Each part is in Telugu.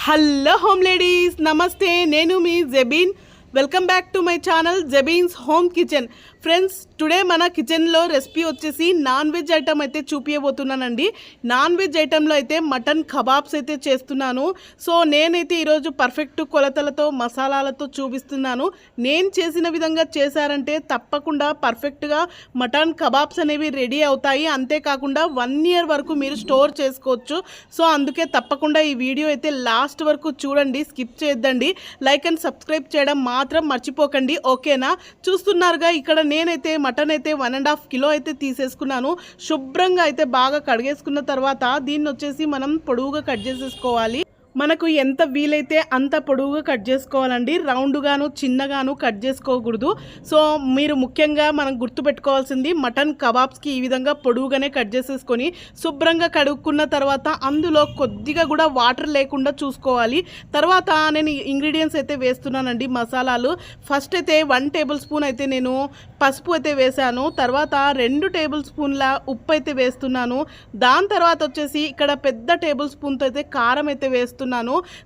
హలో హోమ్ లేడీస్ నమస్తే నేను మీ Jebeen welcome back to my channel Jebeen's home kitchen. Friends today మన కిచెన్లో రెసిపీ వచ్చేసి నాన్ వెజ్ ఐటమ్ అయితే చూపించబోతున్నానండి నాన్ వెజ్ ఐటెంలో అయితే మటన్ కబాబ్స్ అయితే చేస్తున్నాను. సో నేనైతే ఈరోజు పర్ఫెక్ట్ కొలతలతో మసాలాలతో చూపిస్తున్నాను. నేను చేసిన విధంగా చేశారంటే తప్పకుండా పర్ఫెక్ట్గా మటన్ కబాబ్స్ అనేవి రెడీ అవుతాయి. అంతేకాకుండా వన్ ఇయర్ వరకు మీరు స్టోర్ చేసుకోవచ్చు. సో అందుకే తప్పకుండా ఈ వీడియో అయితే లాస్ట్ వరకు చూడండి స్కిప్ చేద్దండి లైక్ అండ్ సబ్స్క్రైబ్ చేయడం మా మాత్రం మర్చిపోకండి ఓకేనా? చూస్తున్నారుగా ఇక్కడ నేనైతే మటన్ అయితే వన్ అండ్ హాఫ్ కిలో అయితే తీసేసుకున్నాను. శుభ్రంగా అయితే బాగా కడిగేసుకున్న తర్వాత దీన్ని వచ్చేసి మనం పొడవుగా కట్ చేసేసుకోవాలి. మనకు ఎంత వీలైతే అంత పొడవుగా కట్ చేసుకోవాలండి. రౌండ్గాను చిన్నగాను కట్ చేసుకోకూడదు. సో మీరు ముఖ్యంగా మనం గుర్తుపెట్టుకోవాల్సింది మటన్ కబాబ్స్కి ఈ విధంగా పొడవుగానే కట్ చేసేసుకొని శుభ్రంగా కడుక్కున్న తర్వాత అందులో కొద్దిగా కూడా వాటర్ లేకుండా చూసుకోవాలి. తర్వాత నేను ఇంగ్రీడియంట్స్ అయితే వేస్తున్నానండి మసాలాలు. ఫస్ట్ అయితే వన్ టేబుల్ స్పూన్ అయితే నేను పసుపు అయితే వేశాను. తర్వాత రెండు టేబుల్ స్పూన్ల ఉప్పు అయితే వేస్తున్నాను. దాని తర్వాత వచ్చేసి ఇక్కడ పెద్ద టేబుల్ స్పూన్తో అయితే కారం అయితే వేస్తున్నాను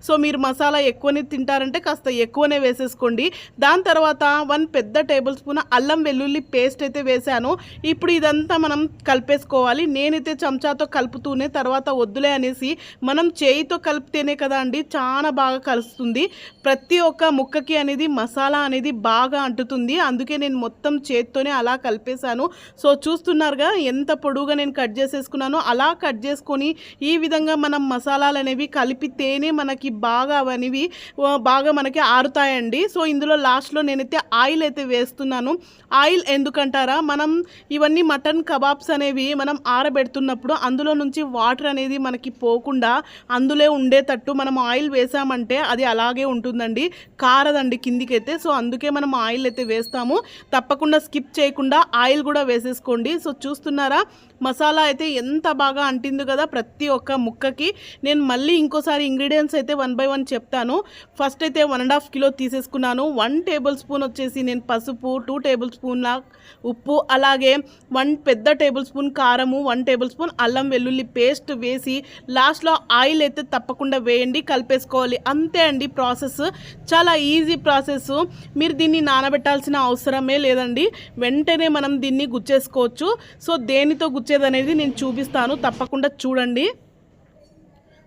సో మీరు మసాలా ఎక్కువనే తింటారంటే కాస్త ఎక్కువనే వేసేసుకోండి. దాని తర్వాత వన్ పెద్ద టేబుల్ స్పూన్ అల్లం వెల్లుల్లి పేస్ట్ అయితే వేశాను. ఇప్పుడు ఇదంతా మనం కలిపేసుకోవాలి. నేనైతే చెంచాతో కలుపుతూనే తర్వాత వద్దులే అనేసి మనం చేయితో కలిపితేనే కదా అండి చాలా బాగా కలుస్తుంది. ప్రతి ఒక్క ముక్కకి అనేది మసాలా అనేది బాగా అంటుతుంది. అందుకే నేను మొత్తం చేత్తోనే అలా కలిపేశాను. సో చూస్తున్నారుగా ఎంత పొడువుగా నేను కట్ చేసేసుకున్నానో అలా కట్ చేసుకొని ఈ విధంగా మనం మసాలాలు అనేవి కలిపితేనే మనకి బాగా అవనివి బాగా మనకి ఆరుతాయండి. సో ఇందులో లాస్ట్లో నేనైతే ఆయిల్ అయితే వేస్తున్నాను. ఆయిల్ ఎందుకంటారా? మనం ఇవన్నీ మటన్ కబాబ్స్ అనేవి మనం ఆరబెడుతున్నప్పుడు అందులో నుంచి వాటర్ అనేది మనకి పోకుండా అందులో ఉండేటట్టు మనం ఆయిల్ వేసామంటే అది అలాగే ఉంటుందండి. కారదండి కిందికైతే. సో అందుకే మనం ఆయిల్ అయితే వేస్తాము. తప్పకుండా స్కిప్ చేయకుండా ఆయిల్ కూడా వేసేసుకోండి. సో చూస్తున్నారా? మసాలా అయితే ఎంత బాగా అంటింది కదా ప్రతి ఒక్క ముక్కకి. నేను మళ్ళీ ఇంకోసారి ఇంగ్రీడియంట్స్ అయితే వన్ బై వన్ చెప్తాను. ఫస్ట్ అయితే వన్ అండ్ హాఫ్ కిలో తీసేసుకున్నాను. వన్ టేబుల్ స్పూన్ వచ్చేసి నేను పసుపు టూ టేబుల్ స్పూన్ల ఉప్పు అలాగే వన్ పెద్ద టేబుల్ స్పూన్ కారము వన్ టేబుల్ స్పూన్ అల్లం వెల్లుల్లి పేస్ట్ వేసి లాస్ట్లో ఆయిల్ అయితే తప్పకుండా వేయండి కలిపేసుకోవాలి. అంతే అండి ప్రాసెస్. చాలా ఈజీ ప్రాసెస్. మీరు దీన్ని నానబెట్టాల్సిన అవసరమే లేదండి. వెంటనే మనం దీన్ని గుచ్చేసుకోవచ్చు. సో దేనితో గుచ్చేది అనేది నేను చూపిస్తాను. తప్పకుండా చూడండి.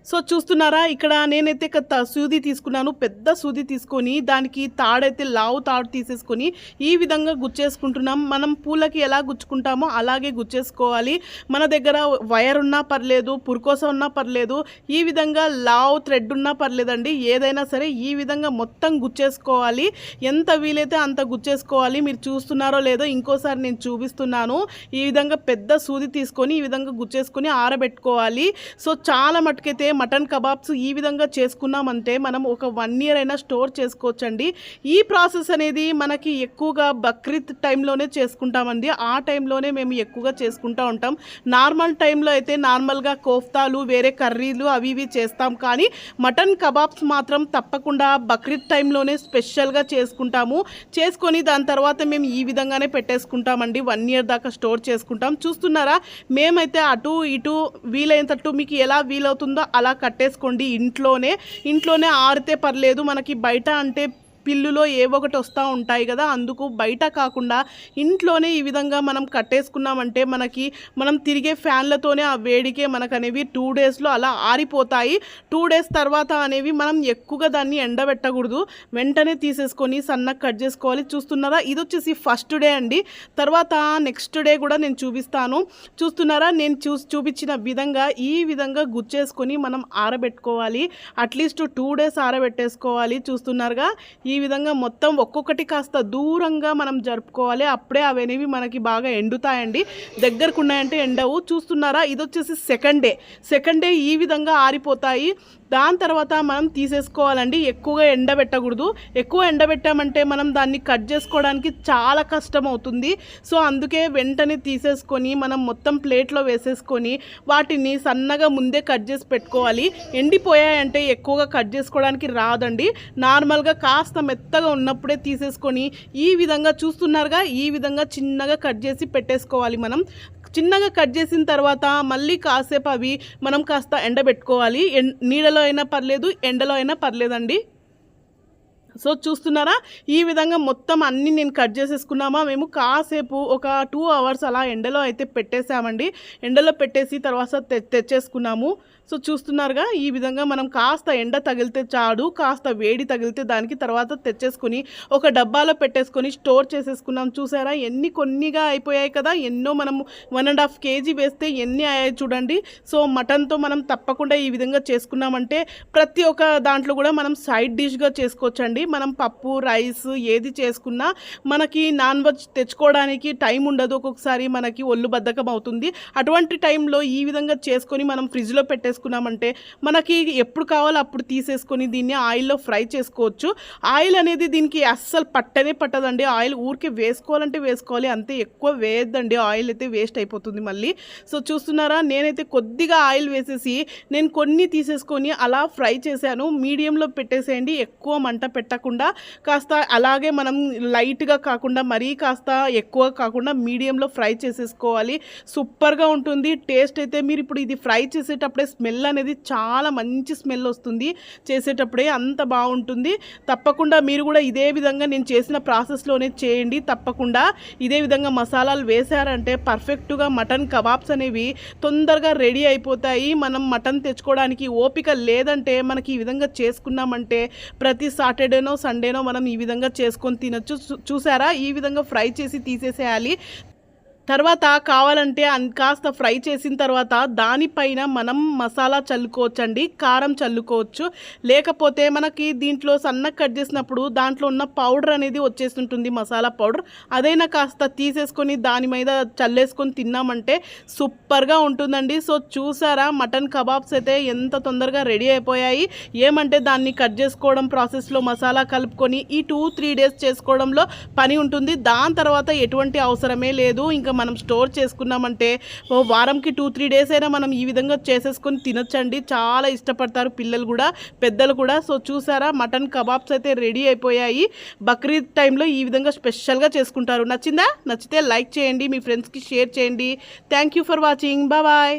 సో చూస్తున్నారా ఇక్కడ నేనైతే సూది తీసుకున్నాను పెద్ద సూది తీసుకొని దానికి తాడైతే లావు తాడు తీసేసుకొని ఈ విధంగా గుచ్చేసుకుంటున్నాం. మనం పూలకి ఎలా గుచ్చుకుంటామో అలాగే గుచ్చేసుకోవాలి. మన దగ్గర వైర్ ఉన్నా పర్లేదు పురుకోస ఉన్నా పర్లేదు ఈ విధంగా లావ్ థ్రెడ్ ఉన్నా పర్లేదండి. ఏదైనా సరే ఈ విధంగా మొత్తం గుచ్చేసుకోవాలి. ఎంత వీలైతే అంత గుచ్చేసుకోవాలి. మీరు చూస్తున్నారో లేదో ఇంకోసారి నేను చూపిస్తున్నాను. ఈ విధంగా పెద్ద సూది తీసుకొని ఈ విధంగా గుచ్చేసుకొని ఆరబెట్టుకోవాలి. సో చాలా మటుకైతే మటన్ కబాబ్స్ ఈ విధంగా చేసుకున్నామంటే మనం ఒక వన్ ఇయర్ అయినా స్టోర్ చేసుకోవచ్చండి. ఈ ప్రాసెస్ అనేది మనకి ఎక్కువగా బక్రీద్ టైంలోనే చేసుకుంటామండి. ఆ టైంలోనే మేము ఎక్కువగా చేసుకుంటూ ఉంటాం. నార్మల్ టైంలో అయితే నార్మల్గా కోఫ్తాలు వేరే కర్రీలు అవి ఇవి చేస్తాం. కానీ మటన్ కబాబ్స్ మాత్రం తప్పకుండా బక్రీద్ టైంలోనే స్పెషల్గా చేసుకుంటాము. చేసుకొని దాని తర్వాత మేము ఈ విధంగానే పెట్టేసుకుంటామండి. వన్ ఇయర్ దాకా స్టోర్ చేసుకుంటాం. చూస్తున్నారా? మేమైతే అటు ఇటు వీలైనంతట్టు మీకు ఎలా వీలవుతుందో అలా కట్టేసుకోండి. ఇంట్లోనే ఇంట్లోనే ఆరితే పర్లేదు మనకి బయట అంటే పిల్లులో ఏవో ఒకటి వస్తూ ఉంటాయి కదా అందుకు బయట కాకుండా ఇంట్లోనే ఈ విధంగా మనం కట్టేసుకున్నామంటే మనకి మనం తిరిగే ఫ్యాన్లతోనే ఆ వేడికే మనకు అనేవి టూ డేస్లో అలా ఆరిపోతాయి. టూ డేస్ తర్వాత అనేవి మనం ఎక్కువగా దాన్ని ఎండబెట్టకూడదు. వెంటనే తీసేసుకొని సన్నగా కట్ చేసుకోవాలి. చూస్తున్నారా? ఇది వచ్చేసి ఫస్ట్ డే అండి. తర్వాత నెక్స్ట్ డే కూడా నేను చూపిస్తాను. చూస్తున్నారా? నేను చూ చూపించిన విధంగా ఈ విధంగా గుచ్చేసుకొని మనం ఆరబెట్టుకోవాలి. అట్లీస్ట్ టూ డేస్ ఆరబెట్టేసుకోవాలి. చూస్తున్నారుగా? ఈ విధంగా మొత్తం ఒక్కొక్కటి కాస్త దూరంగా మనం జరుపుకోవాలి. అప్పుడే అవనేవి మనకి బాగా ఎండుతాయండి. దగ్గరకు ఉన్నాయంటే ఎండవు. చూస్తున్నారా? ఇది వచ్చేసి సెకండ్ డే. సెకండ్ డే ఈ విధంగా ఆరిపోతాయి. దాని తర్వాత మనం తీసేసుకోవాలండి. ఎక్కువగా ఎండబెట్టకూడదు. ఎక్కువ ఎండబెట్టామంటే మనం దాన్ని కట్ చేసుకోవడానికి చాలా కష్టం అవుతుంది సో అందుకే వెంటనే తీసేసుకొని మనం మొత్తం ప్లేట్లో వేసేసుకొని వాటిని సన్నగా ముందే కట్ చేసి పెట్టుకోవాలి. ఎండిపోయాయంటే ఎక్కువగా కట్ చేసుకోవడానికి రాదండి. నార్మల్గా కాస్త మెత్తగా ఉన్నప్పుడే తీసేసుకొని ఈ విధంగా చూస్తున్నారుగా ఈ విధంగా చిన్నగా కట్ చేసి పెట్టేసుకోవాలి మనం. చిన్నగా కట్ చేసిన తర్వాత మళ్ళీ కాసేపు అవి మనం కాస్త ఎండబెట్టుకోవాలి. ఎన్ నీడలో అయినా పర్లేదు ఎండలో అయినా పర్లేదండి. సో చూస్తున్నారా? ఈ విధంగా మొత్తం అన్నీ నేను కట్ చేసేసుకున్నామా? మేము కాసేపు ఒక టూ అవర్స్ అలా ఎండలో అయితే పెట్టేసామండి ఎండలో పెట్టేసి తర్వాత తె తెచ్చేసుకున్నాము. సో చూస్తున్నారుగా ఈ విధంగా మనం కాస్త ఎండ తగిలితే చాడు కాస్త వేడి తగిలితే దానికి తర్వాత తెచ్చేసుకుని ఒక డబ్బాలో పెట్టేసుకొని స్టోర్ చేసేసుకున్నాం. చూసారా? ఎన్ని కొన్నిగా అయిపోయాయి కదా? ఎన్నో మనం వన్ అండ్ హాఫ్ కేజీ వేస్తే ఎన్ని అయ్యాయి చూడండి. సో మటన్తో మనం తప్పకుండా ఈ విధంగా చేసుకున్నామంటే ప్రతి ఒక్క దాంట్లో కూడా మనం సైడ్ డిష్గా చేసుకోవచ్చండి. మనం పప్పు రైస్ ఏది చేసుకున్నా మనకి నాన్ వెజ్ తెచ్చుకోవడానికి టైం ఉండదు. ఒక్కొక్కసారి మనకి ఒళ్ళు బద్ధకం అవుతుంది. అటువంటి టైంలో ఈ విధంగా చేసుకొని మనం ఫ్రిడ్జ్లో పెట్టేసుకున్నామంటే మనకి ఎప్పుడు కావాలో అప్పుడు తీసేసుకొని దీన్ని ఆయిల్లో ఫ్రై చేసుకోవచ్చు. ఆయిల్ అనేది దీనికి అస్సలు పట్టనే పట్టదండి. ఆయిల్ ఊరికే వేసుకోవాలంటే వేసుకోవాలి. అంతే ఎక్కువ వేయద్దండి. ఆయిల్ అయితే వేస్ట్ అయిపోతుంది మళ్ళీ. సో చూస్తున్నారా? నేనైతే కొద్దిగా ఆయిల్ వేసేసి నేను కొన్ని తీసేసుకొని అలా ఫ్రై చేశాను. మీడియంలో పెట్టేసేయండి. ఎక్కువ మంట పెట్టకుండా కాస్త అలాగే మనం లైట్గా కాకుండా మరీ కాస్త ఎక్కువ కాకుండా మీడియంలో ఫ్రై చేసేసుకోవాలి. సూపర్గా ఉంటుంది. టేస్ట్ అయితే మీరు ఇప్పుడు ఇది ఫ్రై చేసేటప్పుడే స్మెల్ అనేది చాలా మంచి స్మెల్ వస్తుంది. చేసేటప్పుడే అంత బాగుంటుంది. తప్పకుండా మీరు కూడా ఇదే విధంగా నేను చేసిన ప్రాసెస్లోనే చేయండి. తప్పకుండా ఇదే విధంగా మసాలాలు వేశారంటే పర్ఫెక్ట్గా మటన్ కబాబ్స్ అనేవి తొందరగా రెడీ అయిపోతాయి. మనం మటన్ తెచ్చుకోవడానికి ఓపిక లేదంటే మనకి ఈ విధంగా చేసుకున్నామంటే ప్రతి సాటర్డే సాటర్డేనో సండేనో మనం ఈ విధంగా చేసుకొని తినొచ్చు. చూసారా? ఈ విధంగా ఫ్రై చేసి తీసేసేయాలి. తర్వాత కావాలంటే అన్- కాస్త ఫ్రై చేసిన తర్వాత దానిపైన మనం మసాలా చల్లుకోవచ్చండి కారం చల్లుకోవచ్చు. లేకపోతే మనకి దీంట్లో సన్న కట్ చేసినప్పుడు దాంట్లో ఉన్న పౌడర్ అనేది వచ్చేస్తుంటుంది మసాలా పౌడర్. అదైనా కాస్త తీసేసుకొని దాని మీద చల్లేసుకొని తిన్నామంటే సూపర్గా ఉంటుందండి. సో చూసారా మటన్ కబాబ్స్ అయితే ఎంత తొందరగా రెడీ అయిపోయాయి. ఏమంటే దాన్ని కట్ చేసుకోవడం ప్రాసెస్లో మసాలా కలుపుకొని ఈ టూ త్రీ డేస్ చేసుకోవడంలో పని ఉంటుంది. దాని తర్వాత ఎటువంటి అవసరమే లేదు. ఇంకా మనం స్టోర్ చేసుకున్నామంటే ఓ వారంకి టూ త్రీ డేస్ అయినా మనం ఈ విధంగా చేసేసుకొని తినొచ్చండి. చాలా ఇష్టపడతారు పిల్లలు కూడా పెద్దలు కూడా. సో చూసారా మటన్ కబాబ్స్ అయితే రెడీ అయిపోయాయి. బక్రీద్ టైంలో ఈ విధంగా స్పెషల్గా చేసుకుంటారు. నచ్చిందా? నచ్చితే లైక్ చేయండి మీ ఫ్రెండ్స్కి షేర్ చేయండి. Thank you for watching. Bye